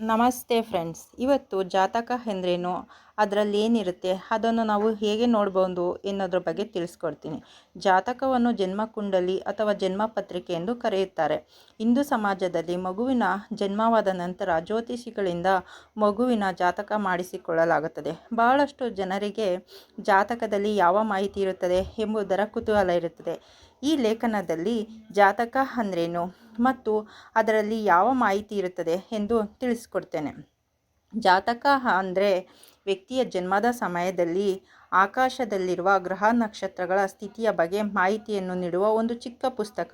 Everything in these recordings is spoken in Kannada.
ನಮಸ್ತೆ ಫ್ರೆಂಡ್ಸ್. ಇವತ್ತು ಜಾತಕ ಎಂದ್ರೇನು? ಅದರಲ್ಲಿ ಏನಿರುತ್ತೆ? ಅದನ್ನು ನಾವು ಹೇಗೆ ನೋಡ್ಬೋದು ಎನ್ನೋದ್ರ ಬಗ್ಗೆ ತಿಳಿಸ್ಕೊಡ್ತೀನಿ. ಜಾತಕವನ್ನು ಜನ್ಮ ಕುಂಡಲಿ ಅಥವಾ ಜನ್ಮ ಪತ್ರಿಕೆ ಎಂದು ಕರೆಯುತ್ತಾರೆ. ಹಿಂದೂ ಸಮಾಜದಲ್ಲಿ ಮಗುವಿನ ಜನ್ಮವಾದ ನಂತರ ಜ್ಯೋತಿಷಿಗಳಿಂದ ಮಗುವಿನ ಜಾತಕ ಮಾಡಿಸಿಕೊಳ್ಳಲಾಗುತ್ತದೆ. ಬಹಳಷ್ಟು ಜನರಿಗೆ ಜಾತಕದಲ್ಲಿ ಯಾವ ಮಾಹಿತಿ ಇರುತ್ತದೆ ಎಂಬುದರ ಕುತೂಹಲ ಇರುತ್ತದೆ. ಈ ಲೇಖನದಲ್ಲಿ ಜಾತಕ ಅಂದ್ರೇನು ಮತ್ತು ಅದರಲ್ಲಿ ಯಾವ ಮಾಹಿತಿ ಇರುತ್ತದೆ ಎಂದು ತಿಳಿಸ್ಕೊಡ್ತೇನೆ. ಜಾತಕ ಅಂದರೆ ವ್ಯಕ್ತಿಯ ಜನ್ಮದ ಸಮಯದಲ್ಲಿ ಆಕಾಶದಲ್ಲಿರುವ ಗ್ರಹ ನಕ್ಷತ್ರಗಳ ಸ್ಥಿತಿಯ ಬಗ್ಗೆ ಮಾಹಿತಿಯನ್ನು ನೀಡುವ ಒಂದು ಚಿಕ್ಕ ಪುಸ್ತಕ.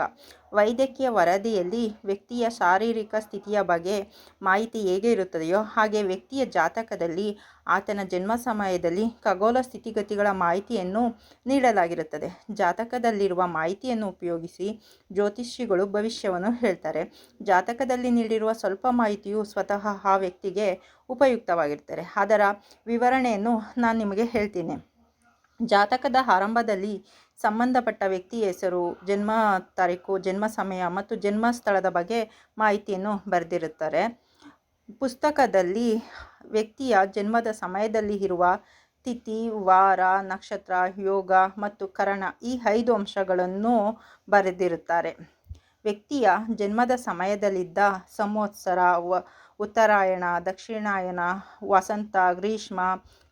ವೈದ್ಯಕೀಯ ವರದಿಯಲ್ಲಿ ವ್ಯಕ್ತಿಯ ಶಾರೀರಿಕ ಸ್ಥಿತಿಯ ಬಗ್ಗೆ ಮಾಹಿತಿ ಹೇಗೆ ಇರುತ್ತದೆಯೋ ಹಾಗೆ ವ್ಯಕ್ತಿಯ ಜಾತಕದಲ್ಲಿ ಆತನ ಜನ್ಮ ಸಮಯದಲ್ಲಿ ಖಗೋಳ ಸ್ಥಿತಿಗತಿಗಳ ಮಾಹಿತಿಯನ್ನು ನೀಡಲಾಗಿರುತ್ತದೆ. ಜಾತಕದಲ್ಲಿರುವ ಮಾಹಿತಿಯನ್ನು ಉಪಯೋಗಿಸಿ ಜ್ಯೋತಿಷಿಗಳು ಭವಿಷ್ಯವನ್ನು ಹೇಳ್ತಾರೆ. ಜಾತಕದಲ್ಲಿ ನೀಡಿರುವ ಸ್ವಲ್ಪ ಮಾಹಿತಿಯು ಸ್ವತಃ ಆ ವ್ಯಕ್ತಿಗೆ ಉಪಯುಕ್ತವಾಗಿರ್ತಾರೆ ಅದರ ವಿವರಣೆಯನ್ನು ನಾನು ನಿಮಗೆ ಹೇಳ್ತೀನಿ. ಜಾತಕದ ಆರಂಭದಲ್ಲಿ ಸಂಬಂಧಪಟ್ಟ ವ್ಯಕ್ತಿ ಹೆಸರು, ಜನ್ಮ ತಾರೀಕು, ಜನ್ಮ ಸಮಯ ಮತ್ತು ಜನ್ಮ ಸ್ಥಳದ ಬಗ್ಗೆ ಮಾಹಿತಿಯನ್ನು ಬರೆದಿರುತ್ತಾರೆ. ಪುಸ್ತಕದಲ್ಲಿ ವ್ಯಕ್ತಿಯ ಜನ್ಮದ ಸಮಯದಲ್ಲಿ ಇರುವ ತಿಥಿ, ವಾರ, ನಕ್ಷತ್ರ, ಯೋಗ ಮತ್ತು ಕರಣ ಈ ಐದು ಅಂಶಗಳನ್ನು ಬರೆದಿರುತ್ತಾರೆ. ವ್ಯಕ್ತಿಯ ಜನ್ಮದ ಸಮಯದಲ್ಲಿದ್ದ ಸಂವತ್ಸರ ವ, ಉತ್ತರಾಯಣ, ದಕ್ಷಿಣಾಯನ, ವಸಂತ, ಗ್ರೀಷ್ಮ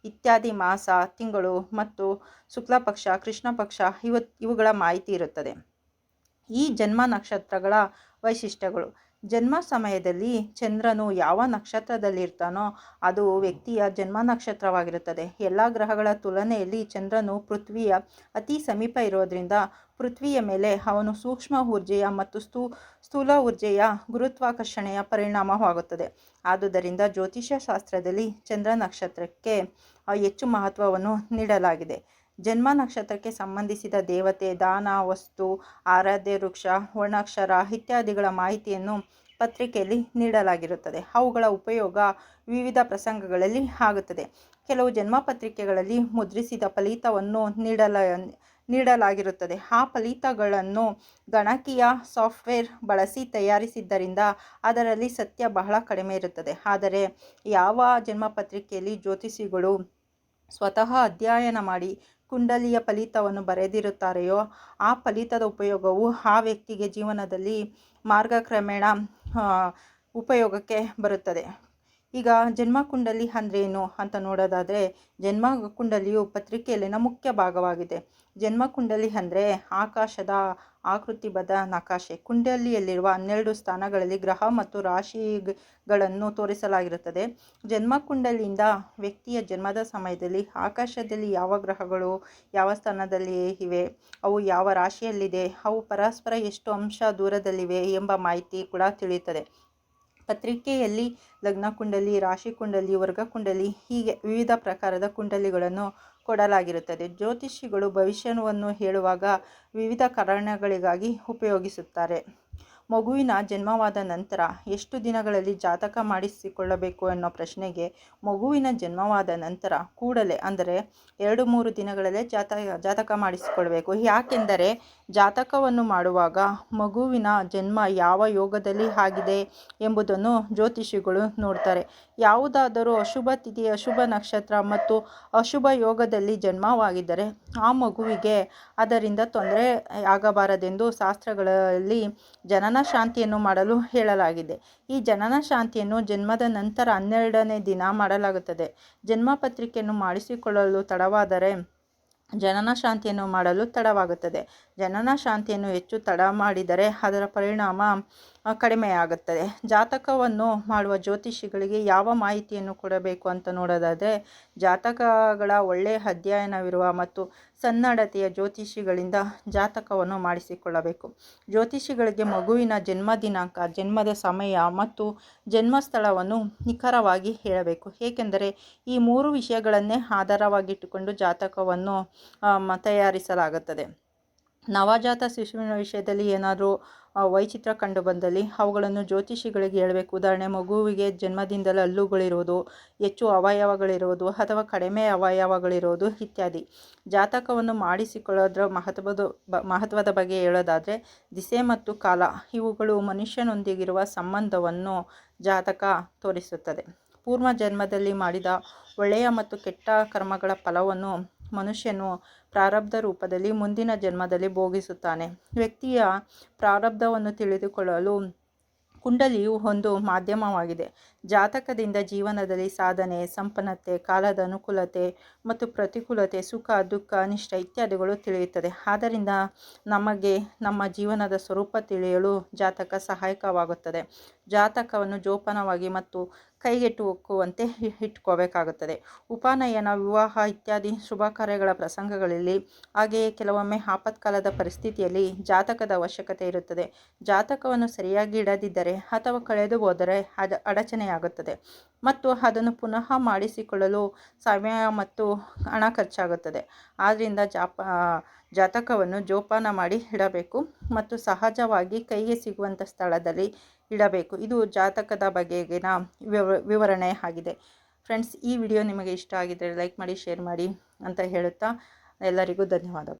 ಇತ್ಯಾದಿ ಮಾಸ, ತಿಂಗಳು ಮತ್ತು ಶುಕ್ಲಪಕ್ಷ ಕೃಷ್ಣ ಪಕ್ಷ ಇವ ಇವುಗಳ ಮಾಹಿತಿ ಇರುತ್ತದೆ. ಈ ಜನ್ಮ ನಕ್ಷತ್ರಗಳ ವೈಶಿಷ್ಟ್ಯಗಳು. ಜನ್ಮ ಸಮಯದಲ್ಲಿ ಚಂದ್ರನು ಯಾವ ನಕ್ಷತ್ರದಲ್ಲಿರ್ತಾನೋ ಅದು ವ್ಯಕ್ತಿಯ ಜನ್ಮ ನಕ್ಷತ್ರವಾಗಿರುತ್ತದೆ. ಎಲ್ಲ ಗ್ರಹಗಳ ತುಲನೆಯಲ್ಲಿ ಚಂದ್ರನು ಪೃಥ್ವಿಯ ಅತಿ ಸಮೀಪ ಇರೋದರಿಂದ ಪೃಥ್ವಿಯ ಮೇಲೆ ಅವನು ಸೂಕ್ಷ್ಮ ಊರ್ಜೆಯ ಮತ್ತು ಸ್ಥೂ, ಸ್ಥೂಲ ಊರ್ಜೆಯ ಗುರುತ್ವಾಕರ್ಷಣೆಯ ಪರಿಣಾಮವಾಗುತ್ತದೆ. ಆದುದರಿಂದ ಜ್ಯೋತಿಷ್ಯ ಶಾಸ್ತ್ರದಲ್ಲಿ ಚಂದ್ರ ನಕ್ಷತ್ರಕ್ಕೆ ಹೆಚ್ಚು ಮಹತ್ವವನ್ನು ನೀಡಲಾಗಿದೆ. ಜನ್ಮ ನಕ್ಷತ್ರಕ್ಕೆ ಸಂಬಂಧಿಸಿದ ದೇವತೆ, ದಾನ, ವಸ್ತು, ಆರಾಧ್ಯ, ವೃಕ್ಷ, ವರ್ಣಾಕ್ಷರ ಇತ್ಯಾದಿಗಳ ಮಾಹಿತಿಯನ್ನು ಪತ್ರಿಕೆಯಲ್ಲಿ ನೀಡಲಾಗಿರುತ್ತದೆ. ಅವುಗಳ ಉಪಯೋಗ ವಿವಿಧ ಪ್ರಸಂಗಗಳಲ್ಲಿ ಆಗುತ್ತದೆ. ಕೆಲವು ಜನ್ಮ ಪತ್ರಿಕೆಗಳಲ್ಲಿ ಮುದ್ರಿಸಿದ ಫಲಿತವನ್ನು ನೀಡಲ, ನೀಡಲಾಗಿರುತ್ತದೆ. ಆ ಫಲಿತಗಳನ್ನು ಗಣಕೀಯ ಸಾಫ್ಟ್ವೇರ್ ಬಳಸಿ ತಯಾರಿಸಿದ್ದರಿಂದ ಅದರಲ್ಲಿ ಸತ್ಯ ಬಹಳ ಕಡಿಮೆ ಇರುತ್ತದೆ. ಆದರೆ ಯಾವ ಜನ್ಮ ಪತ್ರಿಕೆಯಲ್ಲಿ ಜ್ಯೋತಿಷಿಗಳು ಸ್ವತಃ ಅಧ್ಯಯನ ಮಾಡಿ ಕುಂಡಲಿಯ ಫಲಿತವನ್ನು ಬರೆದಿರುತ್ತಾರೆಯೋ ಆ ಫಲಿತದ ಉಪಯೋಗವು ಆ ವ್ಯಕ್ತಿಗೆ ಜೀವನದಲ್ಲಿ ಮಾರ್ಗಕ್ರಮೇಣ ಉಪಯೋಗಕ್ಕೆ ಬರುತ್ತದೆ. ಈಗ ಜನ್ಮ ಕುಂಡಲಿ ಅಂದ್ರೇನು ಅಂತ ನೋಡೋದಾದರೆ ಜನ್ಮ ಕುಂಡಲಿಯು ಪತ್ರಿಕೆಯಲ್ಲಿನ ಮುಖ್ಯ ಭಾಗವಾಗಿದೆ. ಜನ್ಮ ಕುಂಡಲಿ ಅಂದರೆ ಆಕಾಶದ ಆಕೃತಿಬದ್ಧ ನಕಾಶೆ. ಕುಂಡಲಿಯಲ್ಲಿರುವ ಹನ್ನೆರಡು ಸ್ಥಾನಗಳಲ್ಲಿ ಗ್ರಹ ಮತ್ತು ರಾಶಿಗಳನ್ನು ತೋರಿಸಲಾಗಿರುತ್ತದೆ. ಜನ್ಮ ಕುಂಡಲಿಯಿಂದ ವ್ಯಕ್ತಿಯ ಜನ್ಮದ ಸಮಯದಲ್ಲಿ ಆಕಾಶದಲ್ಲಿ ಯಾವ ಗ್ರಹಗಳು ಯಾವ ಸ್ಥಾನದಲ್ಲಿ ಇವೆ, ಅವು ಯಾವ ರಾಶಿಯಲ್ಲಿದೆ, ಅವು ಪರಸ್ಪರ ಎಷ್ಟು ಅಂಶ ದೂರದಲ್ಲಿವೆ ಎಂಬ ಮಾಹಿತಿ ಕೂಡ ತಿಳಿಯುತ್ತದೆ. ಪತ್ರಿಕೆಯಲ್ಲಿ, ಲಗ್ನ ಕುಂಡಲಿ, ರಾಶಿ ಕುಂಡಲಿ, ವರ್ಗ ಕುಂಡಲಿ ಹೀಗೆ ವಿವಿಧ ಪ್ರಕಾರದ ಕುಂಡಲಿಗಳನ್ನು ಕೊಡಲಾಗಿರುತ್ತದೆ. ಜ್ಯೋತಿಷಿಗಳು ಭವಿಷ್ಯವನ್ನು ಹೇಳುವಾಗ ವಿವಿಧ ಕಾರಣಗಳಿಗಾಗಿ ಉಪಯೋಗಿಸುತ್ತಾರೆ. ಮಗುವಿನ ಜನ್ಮವಾದ ನಂತರ ಎಷ್ಟು ದಿನಗಳಲ್ಲಿ ಜಾತಕ ಮಾಡಿಸಿಕೊಳ್ಳಬೇಕು ಅನ್ನೋ ಪ್ರಶ್ನೆಗೆ ಮಗುವಿನ ಜನ್ಮವಾದ ನಂತರ ಕೂಡಲೇ ಅಂದರೆ ಎರಡು ಮೂರು ದಿನಗಳಲ್ಲೇ ಜಾತಕ ಜಾತಕ ಮಾಡಿಸಿಕೊಳ್ಬೇಕು. ಯಾಕೆಂದರೆ ಜಾತಕವನ್ನು ಮಾಡುವಾಗ ಮಗುವಿನ ಜನ್ಮ ಯಾವ ಯೋಗದಲ್ಲಿ ಆಗಿದೆ ಎಂಬುದನ್ನು ಜ್ಯೋತಿಷಿಗಳು ನೋಡ್ತಾರೆ. ಯಾವುದಾದರೂ ಅಶುಭ ತಿಥಿ, ಅಶುಭ ನಕ್ಷತ್ರ ಮತ್ತು ಅಶುಭ ಯೋಗದಲ್ಲಿ ಜನ್ಮವಾಗಿದ್ದರೆ ಆ ಮಗುವಿಗೆ ಅದರಿಂದ ತೊಂದರೆ ಆಗಬಾರದೆಂದು ಶಾಸ್ತ್ರಗಳಲ್ಲಿ ಜನನ ಶಾಂತಿಯನ್ನು ಮಾಡಲು ಹೇಳಲಾಗಿದೆ. ಈ ಜನನ ಶಾಂತಿಯನ್ನು ಜನ್ಮದ ನಂತರ ಹನ್ನೆರಡನೇ ದಿನ ಮಾಡಲಾಗುತ್ತದೆ. ಜನ್ಮ ಪತ್ರಿಕೆಯನ್ನು ಮಾಡಿಸಿಕೊಳ್ಳಲು ತಡವಾದರೆ ಜನನ ಶಾಂತಿಯನ್ನು ಮಾಡಲು ತಡವಾಗುತ್ತದೆ. ಜನನ ಶಾಂತಿಯನ್ನು ಹೆಚ್ಚು ತಡ ಮಾಡಿದರೆ ಅದರ ಪರಿಣಾಮ ಕಡಿಮೆಯಾಗುತ್ತದೆ. ಜಾತಕವನ್ನು ಮಾಡುವ ಜ್ಯೋತಿಷಿಗಳಿಗೆ ಯಾವ ಮಾಹಿತಿಯನ್ನು ಕೊಡಬೇಕು ಅಂತ ನೋಡೋದಾದರೆ, ಜಾತಕಗಳ ಒಳ್ಳೆಯ ಅಧ್ಯಯನವಿರುವ ಮತ್ತು ಸನ್ನಡತೆಯ ಜ್ಯೋತಿಷಿಗಳಿಂದ ಜಾತಕವನ್ನು ಮಾಡಿಸಿಕೊಳ್ಳಬೇಕು. ಜ್ಯೋತಿಷಿಗಳಿಗೆ ಮಗುವಿನ ಜನ್ಮ ದಿನಾಂಕ, ಜನ್ಮದ ಸಮಯ ಮತ್ತು ಜನ್ಮಸ್ಥಳವನ್ನು ನಿಖರವಾಗಿ ಹೇಳಬೇಕು. ಏಕೆಂದರೆ ಈ ಮೂರು ವಿಷಯಗಳನ್ನೇ ಆಧಾರವಾಗಿಟ್ಟುಕೊಂಡು ಜಾತಕವನ್ನು ತಯಾರಿಸಲಾಗುತ್ತದೆ. ನವಜಾತ ಶಿಶುವಿನ ವಿಷಯದಲ್ಲಿ ಏನಾದರೂ ವೈಚಿತ್ರ ಕಂಡು ಬಂದಲ್ಲಿ ಅವುಗಳನ್ನು ಜ್ಯೋತಿಷಿಗಳಿಗೆ ಹೇಳಬೇಕು. ಉದಾಹರಣೆ, ಮಗುವಿಗೆ ಜನ್ಮದಿಂದಲೇ ಹಲ್ಲುಗಳಿರೋದು, ಹೆಚ್ಚು ಅವಯವಗಳಿರೋದು ಅಥವಾ ಕಡಿಮೆ ಅವಯವಗಳಿರೋದು ಇತ್ಯಾದಿ. ಜಾತಕವನ್ನು ಮಾಡಿಸಿಕೊಳ್ಳೋದ್ರ ಮಹತ್ವದ ಮಹತ್ವದ ಬಗ್ಗೆ ಹೇಳೋದಾದರೆ, ದಿಸೆ ಮತ್ತು ಕಾಲ ಇವುಗಳು ಮನುಷ್ಯನೊಂದಿಗಿರುವ ಸಂಬಂಧವನ್ನು ಜಾತಕ ತೋರಿಸುತ್ತದೆ. ಪೂರ್ವ ಜನ್ಮದಲ್ಲಿ ಮಾಡಿದ ಒಳ್ಳೆಯ ಮತ್ತು ಕೆಟ್ಟ ಕರ್ಮಗಳ ಫಲವನ್ನು ಮನುಷ್ಯನು ಪ್ರಾರಬ್ಧ ರೂಪದಲ್ಲಿ ಮುಂದಿನ ಜನ್ಮದಲ್ಲಿ ಭೋಗಿಸುತ್ತಾನೆ. ವ್ಯಕ್ತಿಯ ಪ್ರಾರಬ್ಧವನ್ನು ತಿಳಿದುಕೊಳ್ಳಲು ಕುಂಡಲಿಯು ಒಂದು ಮಾಧ್ಯಮವಾಗಿದೆ. ಜಾತಕದಿಂದ ಜೀವನದಲ್ಲಿ ಸಾಧನೆ, ಸಂಪನ್ನತೆ, ಕಾಲದ ಅನುಕೂಲತೆ ಮತ್ತು ಪ್ರತಿಕೂಲತೆ, ಸುಖ, ದುಃಖ ಅನಿಷ್ಟ ಇತ್ಯಾದಿಗಳು ತಿಳಿಯುತ್ತದೆ. ಆದ್ದರಿಂದ ನಮಗೆ ನಮ್ಮ ಜೀವನದ ಸ್ವರೂಪ ತಿಳಿಯಲು ಜಾತಕ ಸಹಾಯಕವಾಗುತ್ತದೆ. ಜಾತಕವನ್ನು ಜೋಪಾನವಾಗಿ ಮತ್ತು ಕೈಗೆಟುಕುವಂತೆ ಇಟ್ಕೋಬೇಕಾಗುತ್ತದೆ ಉಪನಯನ, ವಿವಾಹ ಇತ್ಯಾದಿ ಶುಭ ಕಾರ್ಯಗಳ ಪ್ರಸಂಗಗಳಲ್ಲಿ ಹಾಗೆಯೇ ಕೆಲವೊಮ್ಮೆ ಆಪತ್ಕಾಲದ ಪರಿಸ್ಥಿತಿಯಲ್ಲಿ ಜಾತಕದ ಅವಶ್ಯಕತೆ ಇರುತ್ತದೆ. ಜಾತಕವನ್ನು ಸರಿಯಾಗಿ ಇಡದಿದ್ದರೆ ಅಥವಾ ಕಳೆದು ಹೋದರೆ ಅದ ಅಡಚಣೆಯಾಗುತ್ತದೆ ಮತ್ತು ಅದನ್ನು ಪುನಃ ಮಾಡಿಸಿಕೊಳ್ಳಲು ಸಮಯ ಮತ್ತು ಹಣ ಖರ್ಚಾಗುತ್ತದೆ. ಆದ್ದರಿಂದ ಜಾಪ ಜಾತಕವನ್ನು ಜೋಪಾನ ಮಾಡಿ ಇಡಬೇಕು ಮತ್ತು ಸಹಜವಾಗಿ ಕೈಗೆ ಸಿಗುವಂಥ ಸ್ಥಳದಲ್ಲಿ ಇಡಬೇಕು. ಇದು ಜಾತಕದ ಬಗೆಗಿನ ವಿವ, ವಿವರಣೆ ಆಗಿದೆ. ಫ್ರೆಂಡ್ಸ್, ಈ ವಿಡಿಯೋ ನಿಮಗೆ ಇಷ್ಟ ಆಗಿದ್ದರೆ ಲೈಕ್ ಮಾಡಿ, ಶೇರ್ ಮಾಡಿ ಅಂತ ಹೇಳುತ್ತಾ ಎಲ್ಲರಿಗೂ ಧನ್ಯವಾದ